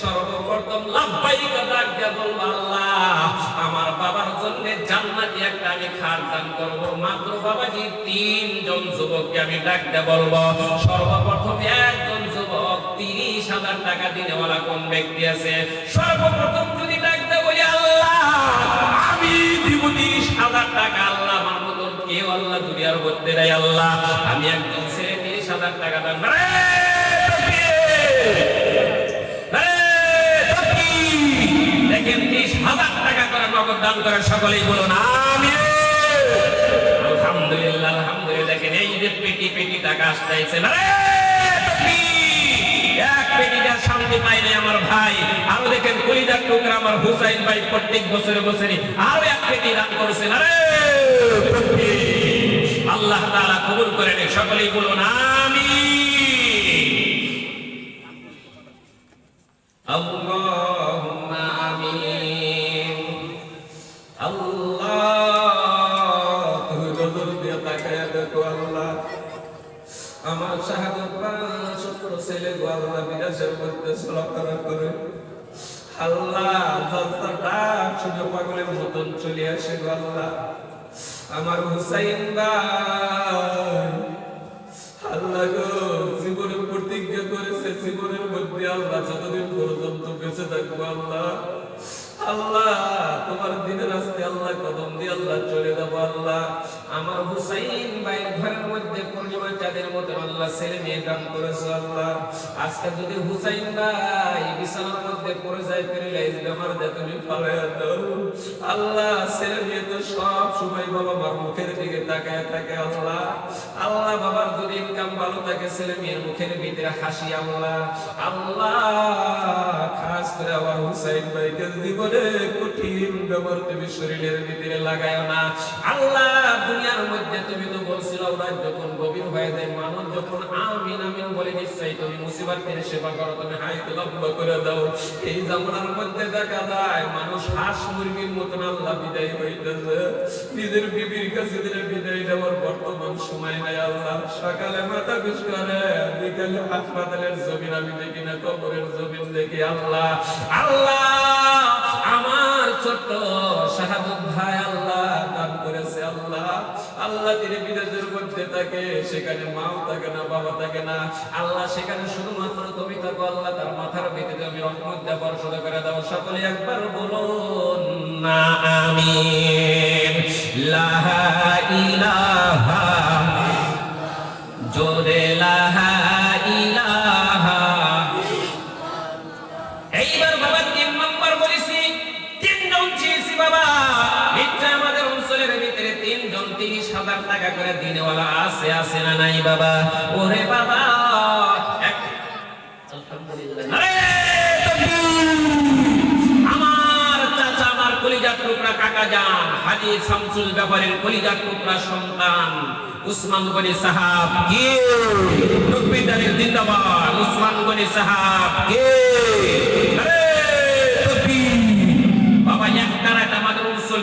সর্বপ্রথম লাভবাহিকা ডাক দিয়া আমার বাবার জন্য জান্নাতি একটা আমি খাট দান করব। মাত্র বাবাজি তিনজন যুবককে আমি ডাক বলব, সর্বপ্রথম একজন যুবক তিরিশ হাজার টাকা দিনেওয়ালা কোন ব্যক্তি আছে? সর্বপ্রথম যদি ডাক দিয়া বলি আল্লাহ, আমি দিব তিরিশ হাজার টাকা। আল্লাহ আমার মতন কেউ আল্লাহ দুনিয়ার মধ্যে আল্লাহ, আমি একজন ছেলে তিরিশ হাজার টাকা দান। নগদ দান করে সকলেই বলুন আমি আলহামদুলিল্লাহ আলহামদুলিল্লাহ, দেখেন এই যে পেটি পেটি টাকা আসতেছে না এক পেটিটার শান্তি আমার ভাই। আরও দেখেন কলিজার টুকরা আমার হুসাইন ভাই প্রত্যেক বছরে বছরে আরও এক পেটি দান আল্লাহ তাআলা কবুল করে নিক, সকলেই বলুন, আমিন। আল্লাহুম্মা আমার শাহাদত ছোট্ট ছেলে গো আল্লাহ বিদেশের মধ্যে চলাফেরা করে। আল্লাহ পাগলের চলে আসে গো আল্লাহ। আমার হুসাইন ভাই, আল্লাহ গো জীবনে প্রতিজ্ঞা করেছে, জীবনের মধ্যে আল্লাহ যতদিন পর্যন্ত বেঁচে থাকব আল্লাহ। আল্লাহ, তোমার দিনের আজকে আল্লাহ কদম দিয়ে আল্লাহ চলে যাব আল্লাহ। আমার হুসাইন ভাইয়ের ঘরের মধ্যে পূর্ণিমা চাঁদের মতন আল্লাহ ছেলে মেয়ে দান করেছে আল্লাহ? আজকে যদি হুসাইন ভাই বিছানার মধ্যে পড়ে যায়, ফিরে আমার তুমি ফালাইয়া দাও। আল্লাহ, ছেলে মেয়ে তো সব সময় বাবা মার মুখের দিকে তাকায় থাকে আল্লাহ। আল্লাহ, বাবার যদি ইনকাম ভালো থাকে, ছেলে মেয়ের মুখের ভিতরে হাসি আল্লাহ। আল্লাহ, খাস করে আমার হুসাইন ভাইকে জীবনে কঠিন ব্যবহার তুমি শরীরের ভিতরে লাগায় না। আল্লাহ দুনিয়ার মধ্যে তুমি তো বলছিল রাত যখন গভীর হয়ে যায় মানুষ যখন আমিন আমিন বলে, নিশ্চয়ই তুমি মুসিবত থেকে সেবা করো, তুমি হাইতে লম্বা করে দাও। এই জামানার মধ্যে দেখা যায়, মানুষ হাঁস মুরগির মতন আল্লাহ বিদায় হইতেছে। নিজের বিবির কাছে দিলে বিদায় দেওয়ার বর্তমান সময় নাই আল্লাহ। সকালে মাথা বিষ করে, বিকালে হাসপাতালের জমিন আমি দেখি না, কবরের জমিন দেখি আল্লাহ। আল্লাহ, আমার ছোট্ট শাহাদত ভাই আল্লাহ দান আল্লাহ আল্লাহ তিনি বিদেশের মধ্যে থাকে, সেখানে মাও থাকে না, বাবা থাকে না। আল্লাহ সেখানে শুধুমাত্র তুমি থাকো, আল্লাহ তার মাথার ভিতরে আমি রহমত বর্ষণ করে দাও। সকলে একবার বলুন, না, আমিন। বাবা ওরে বাবা! আমার চাচা আমার কলিজার টুকরা কাকা যান হাজি শামসুল ব্যাপারের কলিজার টুকরা সন্তান উসমান গনি সাহাব কে? তকবীরদারের জিন্দাবাদ উসমান গনি সাহাব কে?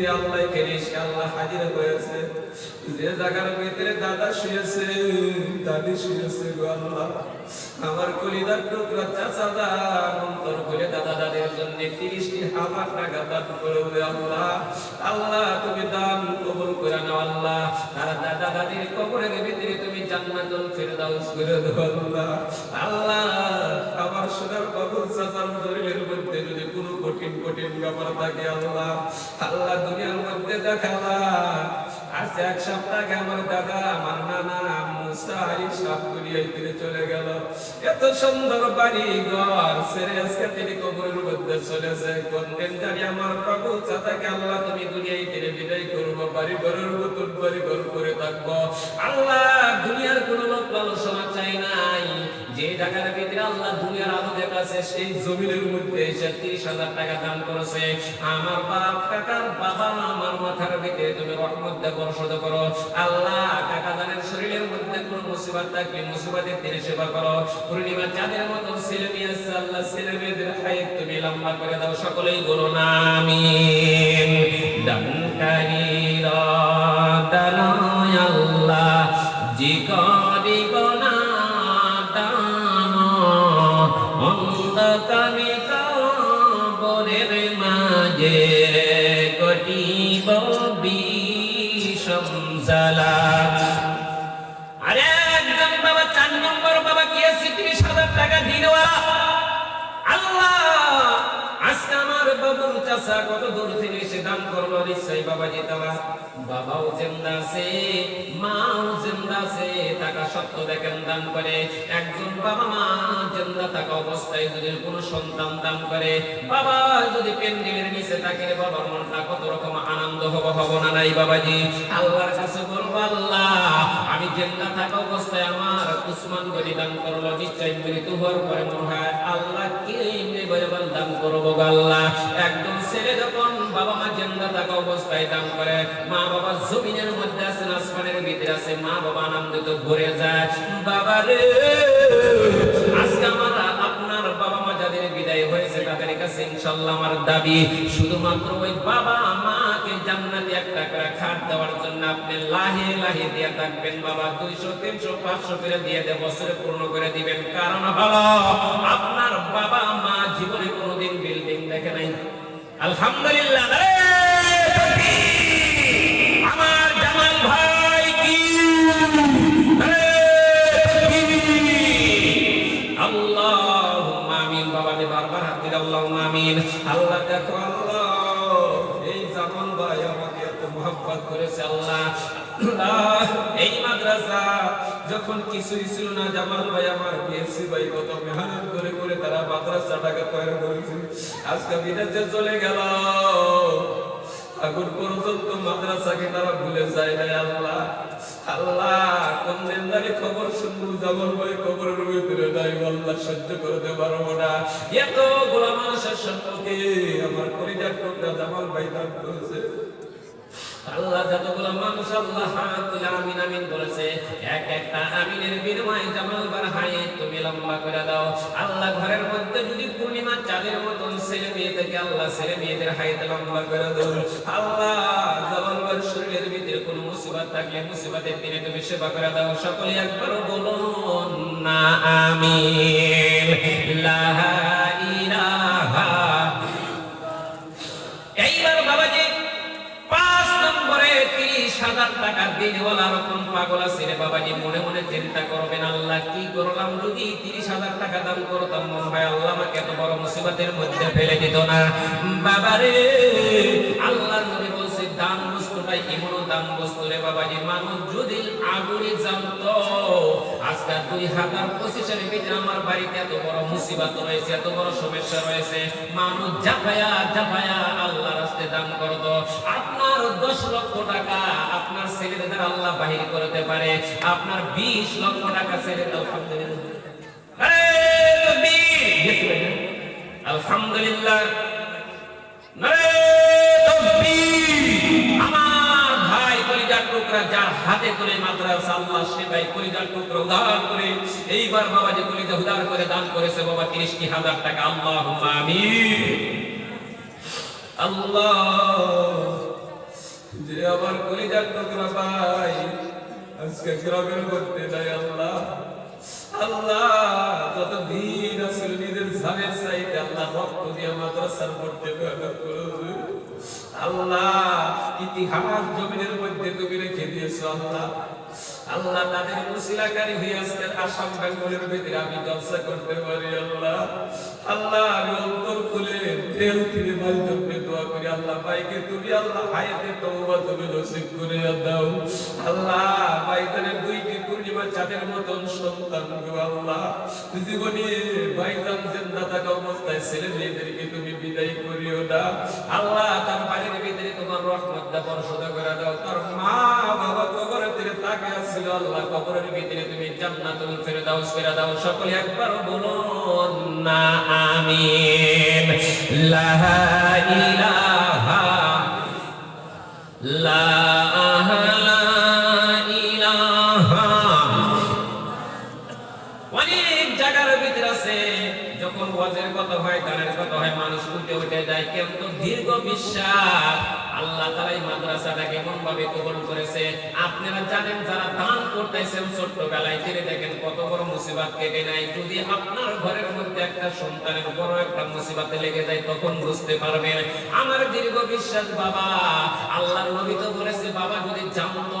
জমিন ফিরে আল্লাহ এখানে এসে আল্লাহ হাজির হয়েছে যে জায়গার ভিতরে দাদা শুয়েছে, দাদি শুয়েছে গো আল্লাহ। আমার কলিদার টুকরা চাচা দান অন্তর করে দাদা দাদের জন্য তিরিশটি হাজার টাকা দান করবে আল্লাহ। আল্লাহ, তুমি দান কবুল করে নাও আল্লাহ। তারা দাদা দাদির কবরের ভিতরে তুমি জান্নাতুল ফেরদাউস করে দাও আল্লাহ। আল্লাহ, আমার সোনার কবর চাচার শরীরের মধ্যে যদি কোনো কঠিন কঠিন ব্যাপার থাকে আল্লাহ আল্লাহ দুনিয়ার মধ্যে দেখালা আজ এক সপ্তাহ আমার দাদা, আমার নানা মুসা সাপ দুনিয়ায় ফিরে চলে গেল। এত সুন্দর বাড়ি ঘর ছেড়ে আজকে তিনি কবরের মধ্যে চলেছে কোন দিন জানি আমার প্রভু চাচাকে আল্লাহ তুমি দুনিয়ায় ফিরে বিদায় করব, বাড়ি ঘরের মতন বাড়ি ঘর করে থাকব। আল্লাহ, দুনিয়ার কোনো লোক লালসনা চাই যে টাকার ভিতরে আল্লাহ দুনিয়ার আলো দেখাচ্ছে, সেই জমিনের মধ্যে তিরিশ হাজার টাকা দান করেছে। আমার বাপ, কাকার বাবা, আমার মাথার ভিতরে তুমি রহমত করো। আল্লাহ, কাকা জানের শরীরের মধ্যে কোন মুসিবত থাকলে মুসিবতের তীরে সেবা করো। পূর্ণিমা চাঁদের মতো ছেলে মেয়ে আছে, আল্লাহ ছেলে মেয়েদের হায়াত তুমি লম্বা করে দাও, সকলেই বলো না আমিন। Hallelujah. চাচা কত দূর থেকে এসে দান করল? নিশ্চয়ই বাবা জিতাবা বাবাও জিন্দা আছে, মাও জিন্দা আছে, টাকা সত্য দেখেন দান করে। একজন বাবা মা জিন্দা থাকা অবস্থায় যদি কোনো সন্তান দান করে, বাবা যদি পেন্ডিলের নিচে থাকে বাবার মনটা কত রকম আনন্দ হব হব না নাই বাবাজি? আল্লাহর কাছে বলব, আল্লাহ আমি জিন্দা থাকা অবস্থায় আমার উসমান গনি দান করল নিশ্চয় মৃত্যু হওয়ার পরে মনে হয় আল্লাহ কে এমনি বলবান দান করব আল্লাহ? একদম ছেলে যখন বাবা মা জিন্দা থাকা অবস্থায় দান করে, মা বাবা জমিনের মধ্যে আছে আসমানের ভিতরে আছে, মা বাবা আনন্দিত ভরে যায়। বাবা রে, আজকে আমার আপনার বাবা মা যাদের বিদায় হয়েছে তাদের কাছে ইনশাল্লাহ আমার দাবি, শুধুমাত্র ওই বাবা মাকে জান্নাতে এক টাকা খাট দেওয়ার জন্য আপনি লাহে লাহে দিয়ে থাকবেন বাবা। দুইশো, তিনশো, পাঁচশো করে দিয়ে দেয় বছরে পূর্ণ করে দিবেন। কারণ হলো, আপনার বাবা মা জীবনে কোনোদিন বিল্ডিং দেখে নাই। আলহামদুলিল্লাহ জামাল ভাই আমার তারা ভুলে যায় না আল্লাহ। আল্লাহ, কোন দিন জানি খবর শুনব, জামাল ভাই খবরের ভিতরে নাই, আল্লাহ সহ্য করতে পারব না। এত গোলা আমার পরিবার টুকরা জামাল ভাই দান করেছে। আল্লাহ যতগুলো মানুষ আল্লাহ হাত তুলে আমিন আমিন বলেছে, এক একটা আমিনের বিনিময়ে জামাল বার হায়ে, তুমি লম্বা করে দাও। আল্লাহ ঘরের মধ্যে যদি পূর্ণিমা চাঁদের মতন ছেলে মেয়ে থেকে, আল্লাহ ছেলে মেয়েদের হাইতে লম্বা করে দাও আল্লাহ জামাল বার শরীরের ভিতরে কোনো মুসিবত থাকলে মুসিবতের দিনে তুমি সেবা করে দাও। সকলে একবার বলুন, না, আমিন। লা হাজার টাকা দিনওয়ালা রকম পাগল আছে রে বাবাজি? মনে মনে চিন্তা করবেন, আল্লাহ কি করলাম? যদি তিরিশ হাজার টাকা দাম করতাম, মনে হয় আল্লাহ আমাকে এত বড় মুসিবতের মধ্যে ফেলে দিত না। বাবারে আল্লাহ নবী বলছে দাম রয়েছে, এত বড় সমস্যা রয়েছে। মানুষ জাফায়া জাফায়া আল্লাহ রাস্তে দান আপনার দশ লক্ষ টাকা ভাই কলিজার টুকরা যার হাতে করে মাদ্রাসা, আল্লাহ সে ভাই কলিজার টুকরা উদার করে, এইবার বাবা যে কলিজা উদার করে দান করেছে বাবা তিরিশটি হাজার টাকা। আল্লাহ আমিন। আল্লাহ। যে আমার কলিজার টুকরা ভাই আজকে গ্রামের করতে যাই আল্লাহ। আল্লাহ যত দিন আসলে নিজের ঝামের চাইতে আল্লাহ ভক্ত দিয়ে মাদ্রাসার মধ্যে ব্যবহার করেছে আল্লাহ, ইতিহাস জমিনের মধ্যে তুমি রেখে দিয়েছ আল্লাহ। আল্লাহ তাদের মুসিলাকারী হয়ে আজকে আসাম বেঙ্গলের ভিতরে আমি জলসা করতে পারি আল্লাহ। আল্লাহ, আমি অন্তর খুলে তেল থেকে মাল দোয়া করি আল্লাহ, ভাইকে তুমি আল্লাহ হায়াতে তওবা তুমি নসিব করে দাও। আল্লাহ, ভাইজানের দুইটি মতন সন্তান আল্লাহ। জীবনে ভাইজান জিন্দা থাকা অবস্থায় ছেলে মেয়েদেরকে তুমি বিদায় করিও না। আল্লাহ তার বাড়ির ভিতরে তোমার রহমত দা বর্ষদা করে দাও। তার মা বাবা কবরে তীরে তাকে আসছিল আল্লাহ, কবরের ভিতরে তুমি জান্নাতুল ফেরদাউস করে দাও। সকলে একবার বলুন, না, আমিন। লা ইলাহা যায় দীর্ঘ বিশ্বাস? আল্লাহ এই মাদ্রাসাটাকে এমন ভাবে কবুল করেছে? আপনারা জানেন যারা দান করতেছেন ছোট্টবেলায়, জেনে দেখেন কত বড় মুসিবত কেটে নাই যদি আপনার ঘরের মধ্যে একটা সন্তানের বড় একটা মুসিবতে লেগে যায়, তখন বুঝতে পারবেন, আমার দীর্ঘ বিশ্বাস বাবা, আল্লাহর নবী তো বলেছে, বাবা, যদি জানতো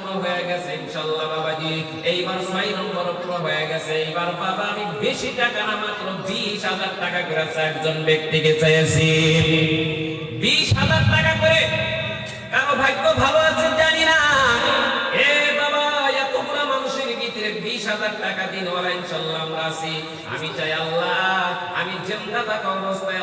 হয়ে গেছে, ইনশাল্লাহ বাবাজি। এইবার ছয় নম্বর পুরো হয়ে গেছে। এইবার বাবা, আমি বেশি টাকা না, মাত্র বিশ হাজার টাকা করে একজন ব্যক্তিকে চেয়েছি। বিশ হাজার টাকা করে কারও ভাগ্য ভালো আছে জানি না। বাবা এতগুলা মানুষের বিশ হাজার টাকা দিন ওরা ইনশাল্লাহ আমি চাই আল্লাহ, আমি জিন্দা থাকা অবস্থায়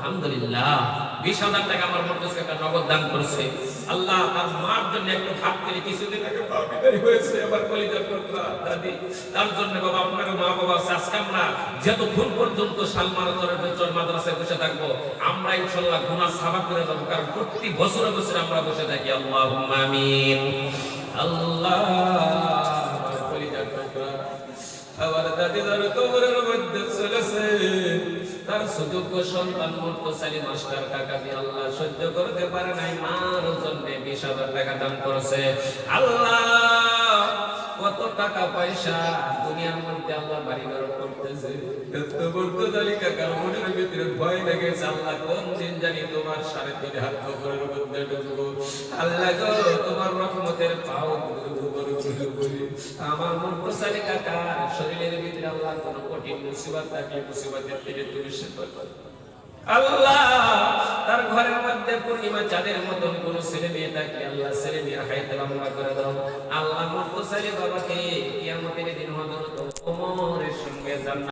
আলহামদুলিল্লাহ, বিশ হাজার টাকা আমার নগদ দান করছে। আল্লাহ মার জন্য একটু করে কিছুদিন আগে হয়েছে দাদি তার জন্য বাবা আপনার মা বাবা পর্যন্ত মাদ্রাসায় বসে থাকব, আমরা ইনশাল্লাহ গুনাহ সাবা করে যাব কারণ প্রতি বছরে বছরে আমরা বসে থাকি। আল্লাহ আমিন। আল্লাহ। আমার কলিজার দাদি তার কবরের মধ্যে চলেছে তার সুযোগ্য সন্তান মুর্তসালি মাস্টার কাকাজি আল্লাহ সহ্য করতে পারে নাই মার জন্য বিশ হাজার টাকা দান করেছে আল্লাহ কত টাকা পয়সা দুনিয়ার মধ্যে আল্লাহ বাড়ি ঘর করতেছে ভিতরে ভয় লেগেছে আল্লাহ কোন দিন জানি তোমার সাড়ে তিন হাত আল্লাহ তোমার রহমতের পাও ধরবো মন মুর্তসালি কাকা, শরীরের ভিতরে আল্লাহ কোন কঠিন মুসিবত থাকলে মুসিবতের থেকে তুমি সেবা করো আল্লাহ, তার ঘরের মধ্যে পূর্ণিমা চাঁদের মতন কোন ছেলে মেয়ে থাকলে আল্লাহ ছেলে মেয়ে হাইতে লম্বা করে দাও। আল্লাহ মুর্তসালি বাবাকে কিয়ামতের দিন হজরত ওমরের সঙ্গে জান্নাত